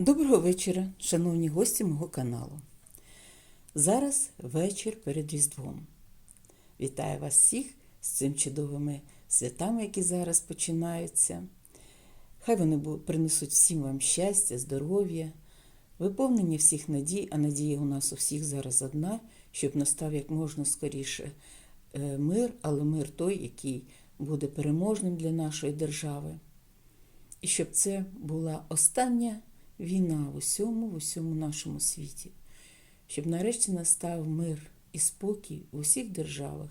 Доброго вечора, шановні гості мого каналу. Зараз вечір перед Різдвом. Вітаю вас всіх з цим чудовими святами, які зараз починаються. Хай вони принесуть всім вам щастя, здоров'я, виповнення всіх надій, а надія у нас у всіх зараз одна, щоб настав як можна скоріше е, мир, але мир той, який буде переможним для нашої держави. І щоб це була остання війна в усьому, в усьому нашому світі, щоб нарешті настав мир і спокій в усіх державах,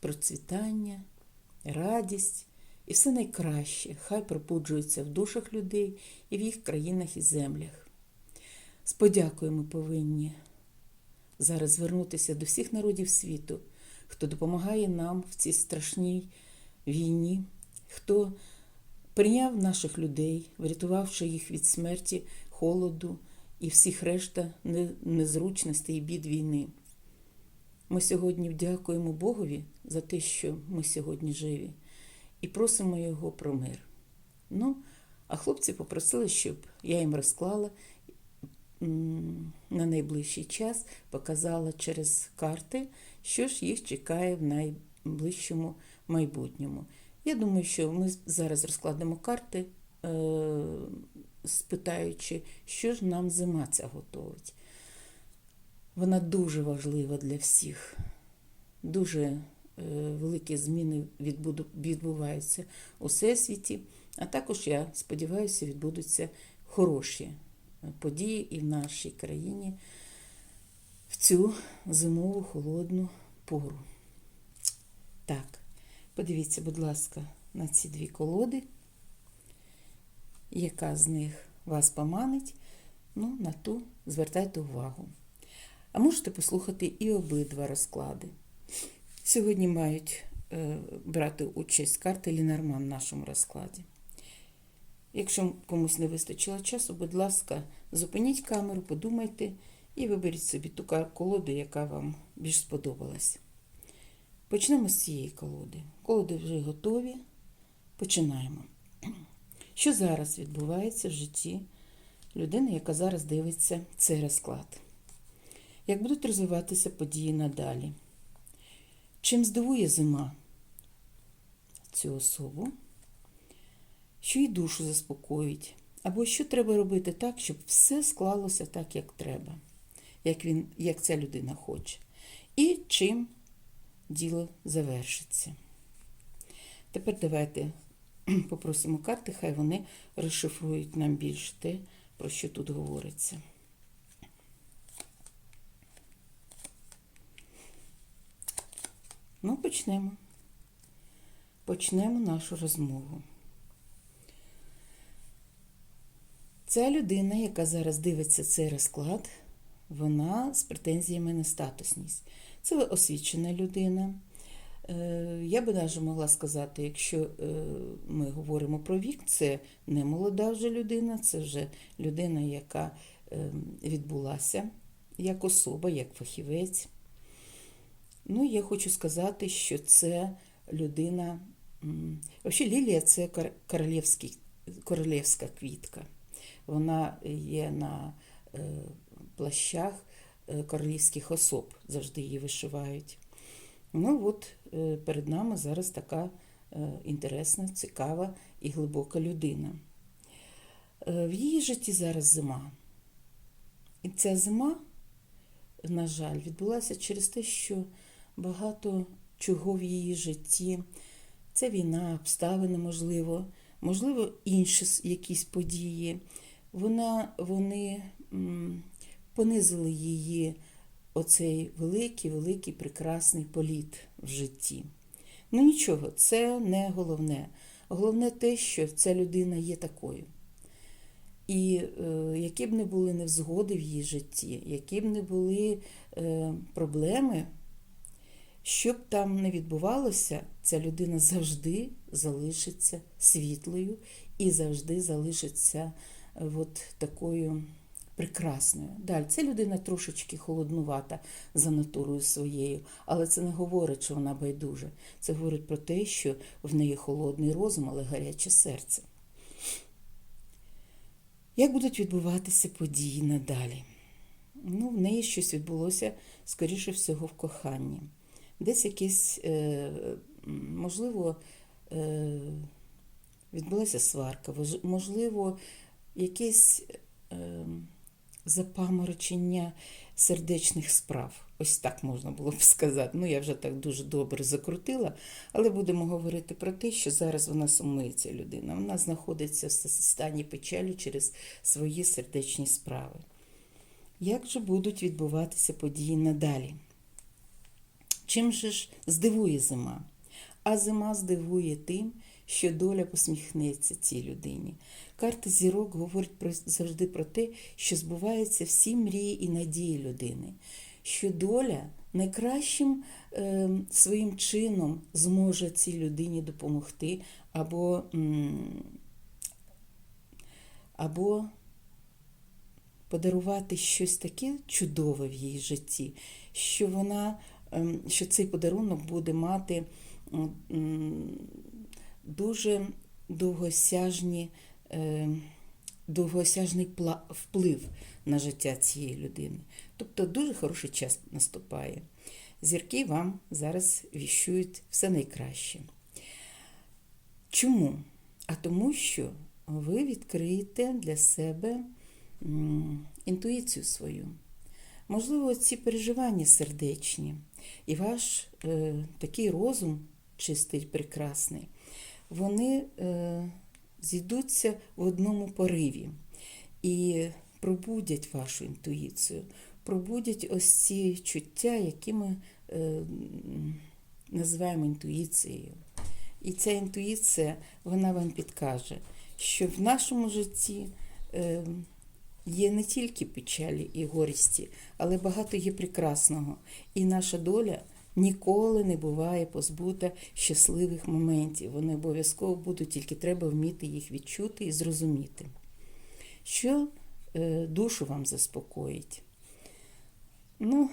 процвітання, радість і все найкраще. Хай пробуджується в душах людей і в їх країнах і землях. З подякою ми повинні зараз звернутися до всіх народів світу, хто допомагає нам в цій страшній війні, хто прийняв наших людей, врятувавши їх від смерті, холоду і всіх решта незручностей і бід війни. Ми сьогодні дякуємо Богові за те, що ми сьогодні живі, і просимо Його про мир. Ну, а хлопці попросили, щоб я їм розклала на найближчий час, показала через карти, що ж їх чекає в найближчому майбутньому. Я думаю, що ми зараз розкладемо карти, е, спитаючи, що ж нам зима ця готовить. Вона дуже важлива для всіх. Дуже е, великі зміни відбуваються у всесвіті, а також, я сподіваюся, відбудуться хороші е, події і в нашій країні в цю зимову холодну пору. Так, подивіться, будь ласка, на ці дві колоди. Яка з них вас поманить, ну, на ту звертайте увагу. А можете послухати і обидва розклади. Сьогодні мають е, брати участь карти Лінарман в нашому розкладі. Якщо комусь не вистачило часу, будь ласка, зупиніть камеру, подумайте і виберіть собі ту колоду, яка вам більш сподобалась. Почнемо з цієї колоди. Колоди вже готові. Починаємо. Що зараз відбувається в житті людини, яка зараз дивиться цей розклад? Як будуть розвиватися події надалі? Чим здивує зима цю особу? Що її душу заспокоїть? Або що треба робити так, щоб все склалося так, як треба, як, він, як ця людина хоче? І чим діло завершиться? Тепер давайте попросимо карти, хай вони розшифрують нам більш те, про що тут говориться. Ну, почнемо. Почнемо нашу розмову. Ця людина, яка зараз дивиться цей розклад, вона з претензіями на статусність. Це освічена людина. Е, Я би навіть могла сказати, якщо е, ми говоримо про вік, це не молода вже людина, це вже людина, яка е, відбулася як особа, як фахівець. Ну, я хочу сказати, що це людина. Взагалі, лілія це королівська квітка. Вона є на плащах королівських особ, завжди її вишивають. Ну, от е, перед нами зараз така е, інтересна, цікава і глибока людина. Е, В її житті зараз зима. І ця зима, на жаль, відбулася через те, що багато чого в її житті. Це війна, обставини, можливо, можливо, інші якісь події. Вона, вони понизили її оцей великий, великий, прекрасний політ в житті. Ну нічого, це не головне. Головне те, що ця людина є такою. І е, які б не були невзгоди в її житті, які б не були е, проблеми, що б там не відбувалося, ця людина завжди залишиться світлою і завжди залишиться е, от такою прекрасною. Далі, ця людина трошечки холоднувата за натурою своєю, але це не говорить, що вона байдужа. Це говорить про те, що в неї холодний розум, але гаряче серце. Як будуть відбуватися події надалі? Ну, в неї щось відбулося, скоріше всього, в коханні. Десь якесь, е, можливо, е, відбулася сварка, можливо, якесь е, запаморочення сердечних справ. Ось так можна було б сказати. Ну, я вже так дуже добре закрутила, але будемо говорити про те, що зараз вона сумується людина. Вона знаходиться в стані печалі через свої сердечні справи. Як же будуть відбуватися події надалі? Чим же ж здивує зима? А зима здивує тим, що доля посміхнеться цій людині. Карта зірок говорить про, завжди про те, що збуваються всі мрії і надії людини, що доля найкращим е, своїм чином зможе цій людині допомогти, або, або подарувати щось таке чудове в її житті, що вона, ем, що цей подарунок буде мати дуже довгосяжні, е, довгосяжний вплив на життя цієї людини. Тобто дуже хороший час наступає. Зірки вам зараз віщують все найкраще. Чому? А тому, що ви відкриєте для себе інтуїцію свою. Можливо, ці переживання сердечні, і ваш е, такий розум чистий, прекрасний, вони е, зійдуться в одному пориві і пробудять вашу інтуїцію, пробудять ось ці чуття, які ми е, називаємо інтуїцією. І ця інтуїція, вона вам підкаже, що в нашому житті е, є не тільки печалі і горісті, але багато є прекрасного. І наша доля ніколи не буває позбута щасливих моментів. Вони обов'язково будуть, тільки треба вміти їх відчути і зрозуміти. Що е, душу вам заспокоїть? Ну,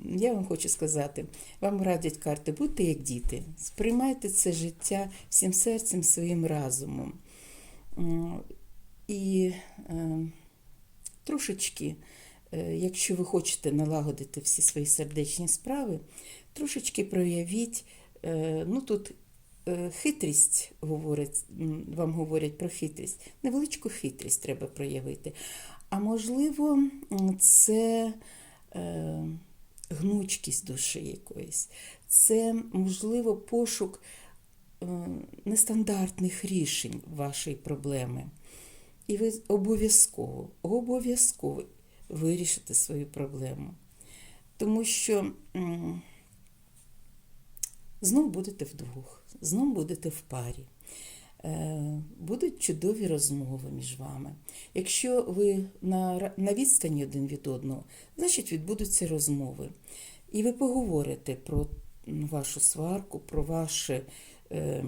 я вам хочу сказати, вам радять карти, будьте як діти, сприймайте це життя всім серцем, своїм разумом. І е, трошечки, е, якщо ви хочете налагодити всі свої сердечні справи, трошечки проявіть, е, ну тут е, хитрість говорить, вам говорять про хитрість, невеличку хитрість треба проявити. А можливо, це е, гнучкість душі якоїсь, це, можливо, пошук е, нестандартних рішень вашої проблеми. І ви обов'язково, обов'язково вирішите свою проблему. Тому що знов будете вдвох, знов будете в парі. Е, Будуть чудові розмови між вами. Якщо ви на, на відстані один від одного, значить відбудуться розмови. І ви поговорите про вашу сварку, про ваші е,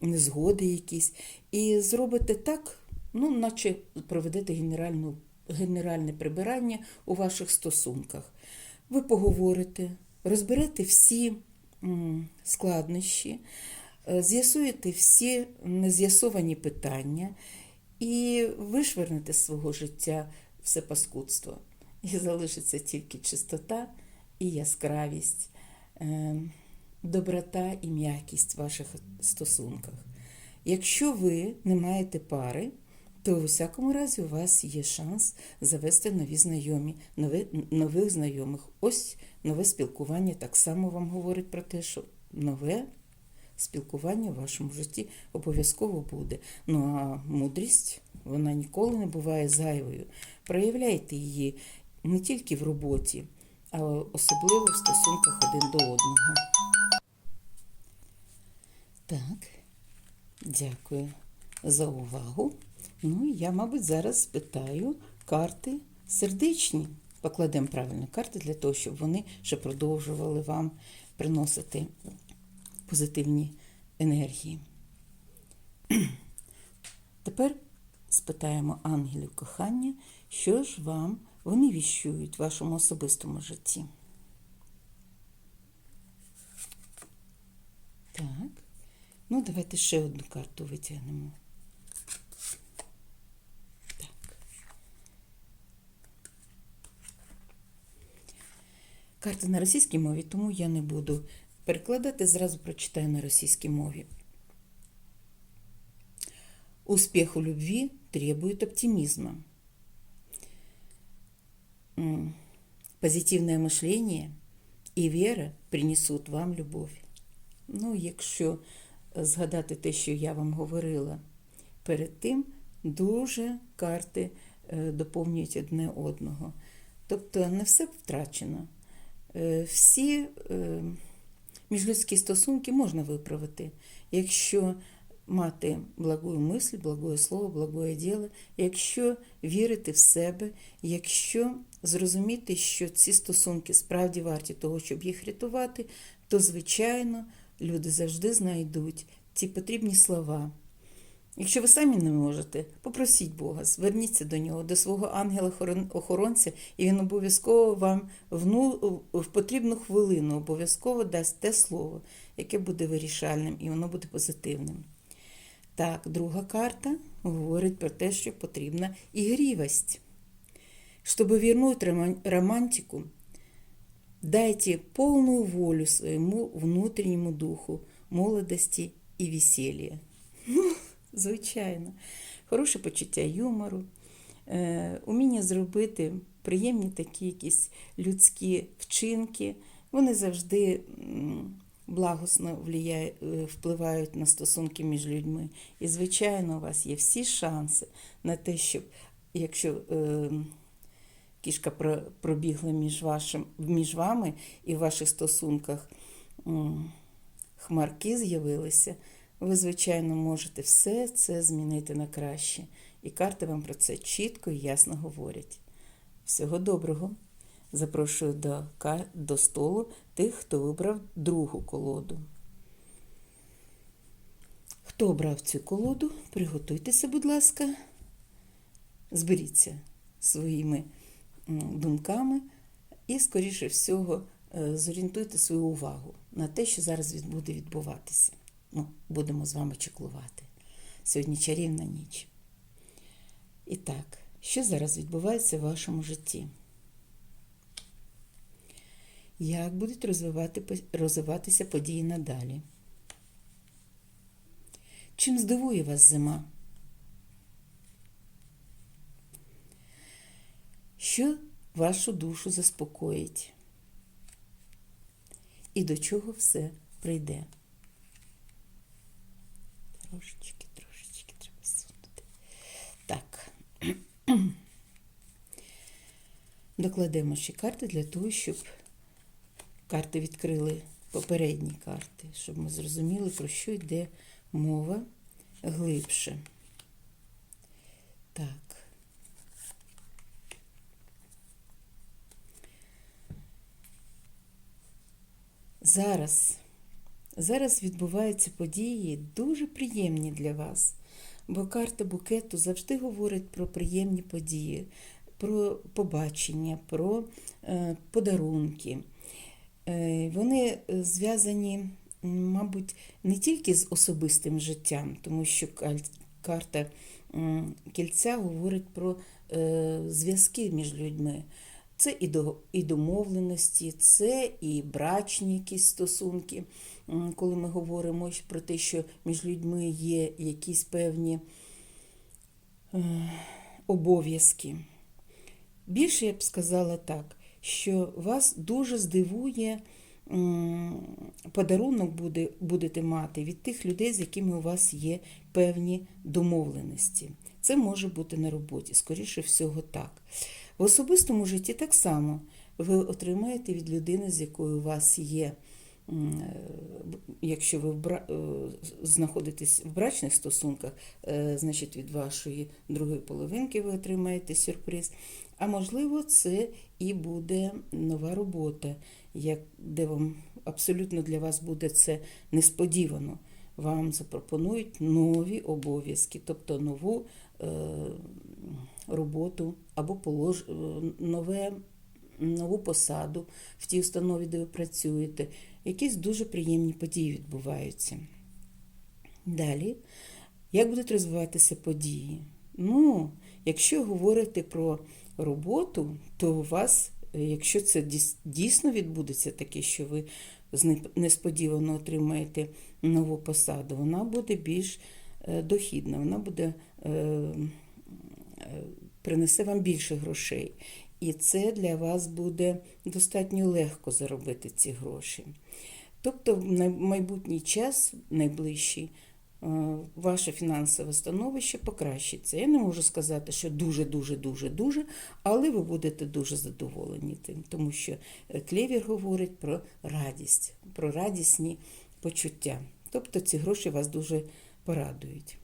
незгоди якісь, і зробите так, ну, наче проведете генеральну, генеральне прибирання у ваших стосунках. Ви поговорите, розберете всі складнощі, е, з'ясуєте всі нез'ясовані питання і вишвернете з свого життя все паскудство. І залишиться тільки чистота і яскравість, е, доброта і м'якість в ваших стосунках. Якщо ви не маєте пари, то у всякому разі у вас є шанс завести нові знайомі, нови, нових знайомих. Ось нове спілкування так само вам говорить про те, що нове спілкування в вашому житті обов'язково буде. Ну а мудрість вона ніколи не буває зайвою. Проявляйте її не тільки в роботі, а особливо в стосунках один до одного. Так, дякую за увагу. Ну, я, мабуть, зараз спитаю карти сердечні. Покладемо правильно карти для того, щоб вони ще продовжували вам приносити позитивні енергії. Тепер спитаємо ангелів кохання, що ж вам вони віщують в вашому особистому житті. Так. Ну, давайте ще одну карту витягнемо. Карта на російській мові, тому я не буду перекладати, зразу прочитаю на російській мові. Успех у любви требует оптимизма. М, Позитивное мышление і віра принесуть вам любов. Ну, якщо згадати те, що я вам говорила перед тим, дуже карти е, доповнюють одне одного. Тобто не все втрачено. Е, Всі е, міжлюдські стосунки можна виправити, якщо мати благую мисль, благое слово, благое діло, якщо вірити в себе, якщо зрозуміти, що ці стосунки справді варті того, щоб їх рятувати, то, звичайно, люди завжди знайдуть ті потрібні слова. Якщо ви самі не можете, попросіть Бога, зверніться до нього, до свого ангела-охоронця, і він обов'язково вам в, ну, потрібну хвилину обов'язково дасть те слово, яке буде вирішальним, і воно буде позитивним. Так, друга карта говорить про те, що потрібна ігрівость. Щоб вернуть романтику, дайте полную волю своєму внутрішньому духу, молодості і весілля. Звичайно, хороше почуття юмору, е, уміння зробити приємні такі якісь людські вчинки. Вони завжди благосно е, впливають на стосунки між людьми. І, звичайно, у вас є всі шанси на те, щоб якщо е, кішка пробігла між, вашим, між вами і в ваших стосунках хмарки з'явилися, ви, звичайно, можете все це змінити на краще. І карти вам про це чітко і ясно говорять. Всього доброго! Запрошую до, до столу тих, хто вибрав другу колоду. Хто обрав цю колоду, приготуйтеся, будь ласка, зберіться своїми думками і, скоріше всього, е, зорієнтуйте свою увагу на те, що зараз буде відбуватися. Ну, будемо з вами чеклувати. Сьогодні чарівна ніч. І так, що зараз відбувається в вашому житті? Як будуть розвивати, розвиватися події надалі? Чим здивує вас зима? Що вашу душу заспокоїть? І до чого все прийде? Трошечки, трошечки треба сунути. Так. Докладемо ще карти для того, щоб карти відкрили попередні карти, щоб ми зрозуміли, про що йде мова глибше. Так. Зараз, зараз відбуваються події дуже приємні для вас, бо карта букету завжди говорить про приємні події, про побачення, про е, подарунки. Е, Вони е, зв'язані, мабуть, не тільки з особистим життям, тому що карта кільця говорить про зв'язки між людьми. Це і до- і домовленості, це і брачні якісь стосунки, коли ми говоримо про те, що між людьми є якісь певні е, обов'язки. Більше я б сказала так, що вас дуже здивує подарунок буде, будете мати від тих людей, з якими у вас є певні домовленості. Це може бути на роботі, скоріше всього так. В особистому житті так само ви отримаєте від людини, з якою у вас є. е, Якщо ви е, знаходитесь в брачних стосунках, е, значить від вашої другої половинки ви отримаєте сюрприз. А можливо, це і буде нова робота, де вам абсолютно для вас буде це несподівано. Вам запропонують нові обов'язки, тобто нову е, роботу або полож... е, нове, нову посаду в тій установі, де ви працюєте. Якісь дуже приємні події відбуваються. Далі, як будуть розвиватися події? Ну, якщо говорити про роботу, то у вас якщо це дійсно відбудеться таке, що ви несподівано отримаєте нову посаду, вона буде більш е, дохідна, вона буде е, е, принесе вам більше грошей. І це для вас буде достатньо легко заробити ці гроші. Тобто, в майбутній час, найближчий, ваше фінансове становище покращиться. Я не можу сказати, що дуже, дуже, дуже, але ви будете дуже задоволені тим, тому що клевір говорить про радість, про радісні почуття. Тобто ці гроші вас дуже порадують.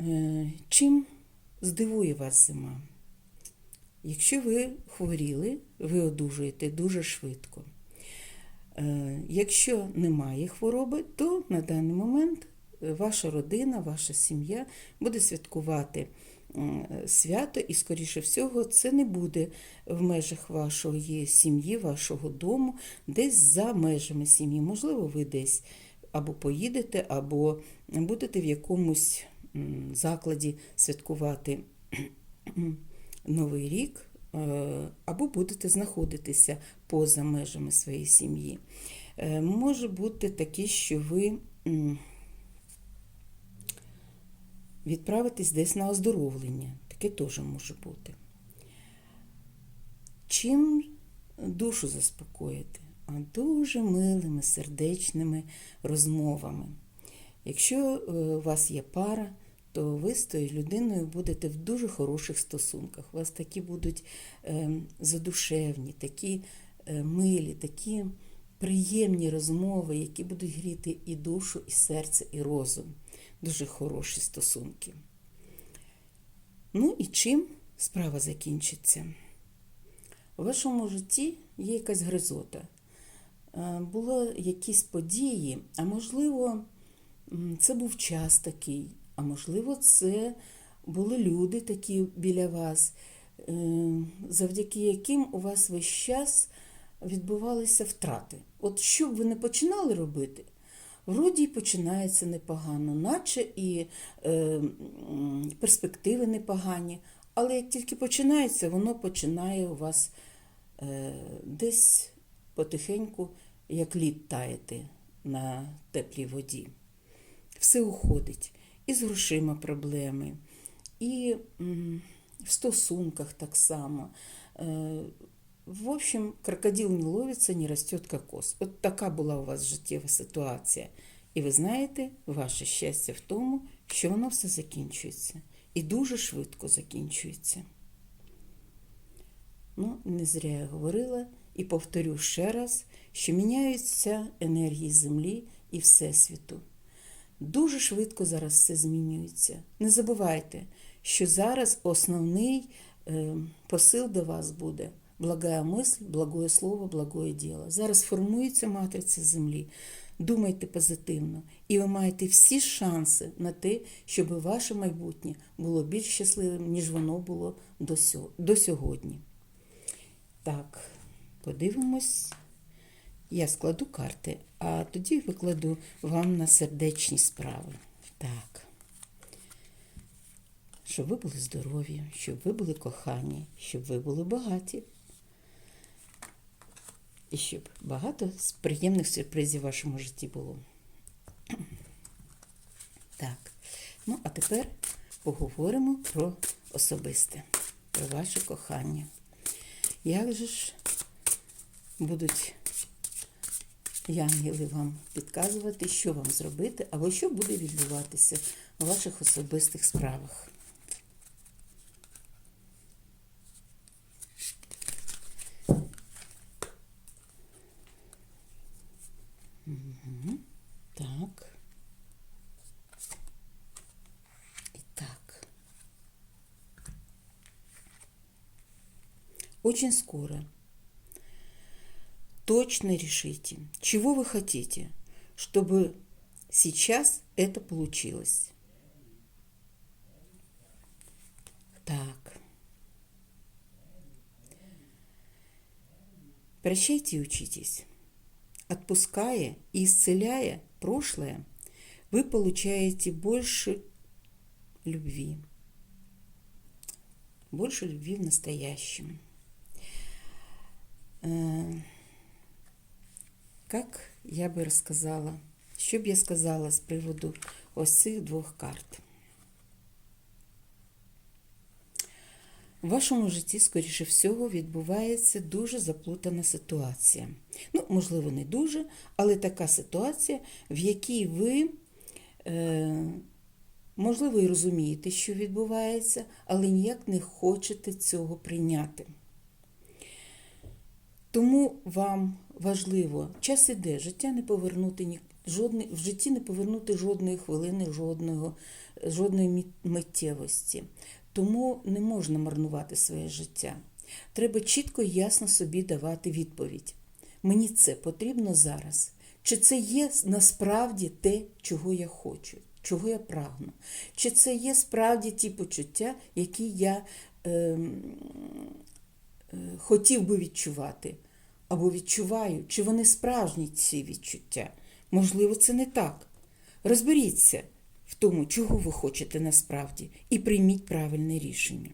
Е, Чим здивує вас зима? Якщо ви хворіли, ви одужуєте дуже швидко. Е, Якщо немає хвороби, то на даний момент е, ваша родина, ваша сім'я буде святкувати свято, і, скоріше всього, це не буде в межах вашої сім'ї, вашого дому, десь за межами сім'ї. Можливо, ви десь або поїдете, або будете в якомусь закладі святкувати Новий рік, е, або будете знаходитися поза межами своєї сім'ї. Е, Може бути таке, що ви м, відправитесь десь на оздоровлення. Таке теж може бути. Чим душу заспокоїти? А дуже милими, сердечними розмовами. Якщо е, у вас є пара, то ви з тою людиною будете в дуже хороших стосунках. У вас такі будуть е, задушевні, такі е, милі, такі приємні розмови, які будуть гріти і душу, і серце, і розум. Дуже хороші стосунки. Ну і чим справа закінчиться? У вашому житті є якась гризота. Е, Були якісь події, а можливо, це був час такий, а можливо, це були люди такі біля вас, е, завдяки яким у вас весь час відбувалися втрати. От що б ви не починали робити, вроді починається непогано, наче і е, перспективи непогані, але як тільки починається, воно починає у вас е, десь потихеньку, як лід таяти на теплій воді. Все уходить. І з грошима проблеми, і м, в стосунках так само. Е, В общем, крокодил не ловится, не растет кокос. От така була у вас життєва ситуація. І ви знаєте, ваше щастя в тому, що воно все закінчується. І дуже швидко закінчується. Ну, не зря я говорила і повторю ще раз, що міняються енергії Землі і Всесвіту. Дуже швидко зараз все змінюється. Не забувайте, що зараз основний е, посил до вас буде благая мисль, благое слово, благое діло. Зараз формується матриця землі. Думайте позитивно, і ви маєте всі шанси на те, щоб ваше майбутнє було більш щасливим, ніж воно було до сьо- до сьогодні. Так, подивимось. Я складу карти, а тоді викладу вам на сердечні справи. Так. Щоб ви були здорові, щоб ви були кохані, щоб ви були багаті. І щоб багато приємних сюрпризів в вашому житті було. Так. Ну, а тепер поговоримо про особисте, про ваше кохання. Як же ж будуть янголи вам підказувати, що вам зробити, або що буде відбуватися у ваших особистих справах. Очень скоро точно решите, чего вы хотите, чтобы сейчас это получилось. Так. Прощайте и учитесь. Отпуская и исцеляя прошлое, вы получаете больше любви. Больше любви в настоящем. Е, Як я би розказала, що б я сказала з приводу ось цих двох карт? В вашому житті, скоріше всього, відбувається дуже заплутана ситуація. Ну, можливо, не дуже, але така ситуація, в якій ви, е, можливо, і розумієте, що відбувається, але ніяк не хочете цього прийняти. Тому вам важливо, час іде, життя не повернути ні, жодний, в житті не повернути жодної хвилини, жодного, жодної миттєвості. Тому не можна марнувати своє життя. Треба чітко і ясно собі давати відповідь. Мені це потрібно зараз. Чи це є насправді те, чого я хочу, чого я прагну? Чи це є справді ті почуття, які я е, хотів би відчувати? Або відчуваю, чи вони справжні ці відчуття? Можливо, це не так. Розберіться в тому, чого ви хочете насправді, і прийміть правильне рішення.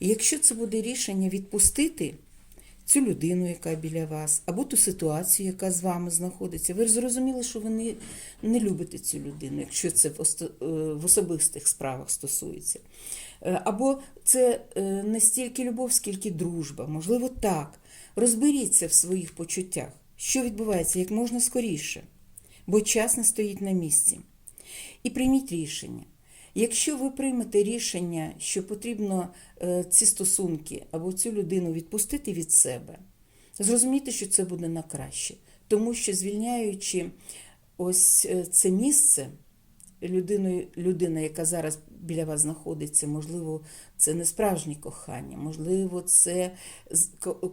І якщо це буде рішення відпустити цю людину, яка біля вас, або ту ситуацію, яка з вами знаходиться, ви ж зрозуміли, що ви не, любите цю людину, якщо це в, е, особистих справах стосується. Е, Або це е, не стільки любов, скільки дружба, можливо, так. Розберіться в своїх почуттях, що відбувається як можна скоріше, бо час не стоїть на місці. І прийміть рішення. Якщо ви приймете рішення, що потрібно е, ці стосунки або цю людину відпустити від себе, зрозумійте, що це буде на краще. Тому що звільняючи ось е, це місце, людиною, людина, яка зараз біля вас знаходиться, можливо, це не справжнє кохання, можливо, це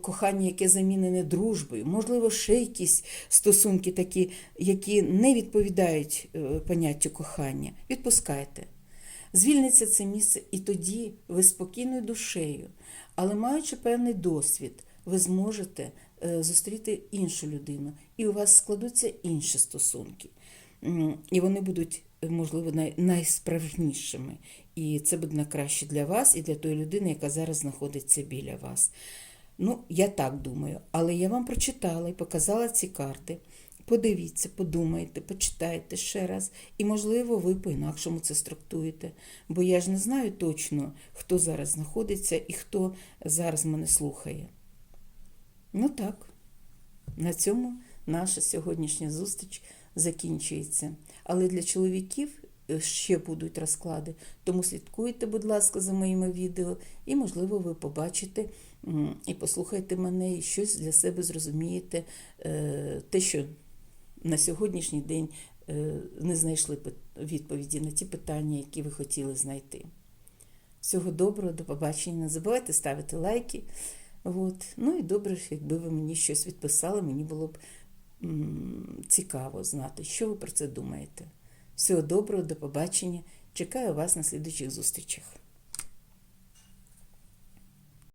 кохання, яке замінене дружбою, можливо, ще якісь стосунки такі, які не відповідають е, поняттю кохання. Відпускайте. Звільниться це місце, і тоді ви спокійною душею, але маючи певний досвід, ви зможете е, зустріти іншу людину, і у вас складуться інші стосунки. І вони будуть, можливо, най- найсправжнішими. І це буде на краще для вас і для тої людини, яка зараз знаходиться біля вас. Ну, я так думаю, але я вам прочитала і показала ці карти. Подивіться, подумайте, почитайте ще раз, і, можливо, ви по-інакшому це структуєте. Бо я ж не знаю точно, хто зараз знаходиться і хто зараз мене слухає. Ну так, на цьому наша сьогоднішня зустріч закінчується. Але для чоловіків е, ще будуть розклади, тому слідкуйте, будь ласка, за моїми відео, і, можливо, ви побачите і послухайте мене, і щось для себе зрозумієте, е, те, що на сьогоднішній день е, не знайшли відповіді на ті питання, які ви хотіли знайти. Всього доброго, до побачення. Не забувайте ставити лайки. От. Ну і добре, якби ви мені щось відписали, мені було б цікаво знати, що ви про це думаєте. Всього доброго, до побачення. Чекаю вас на слідуючих зустрічах.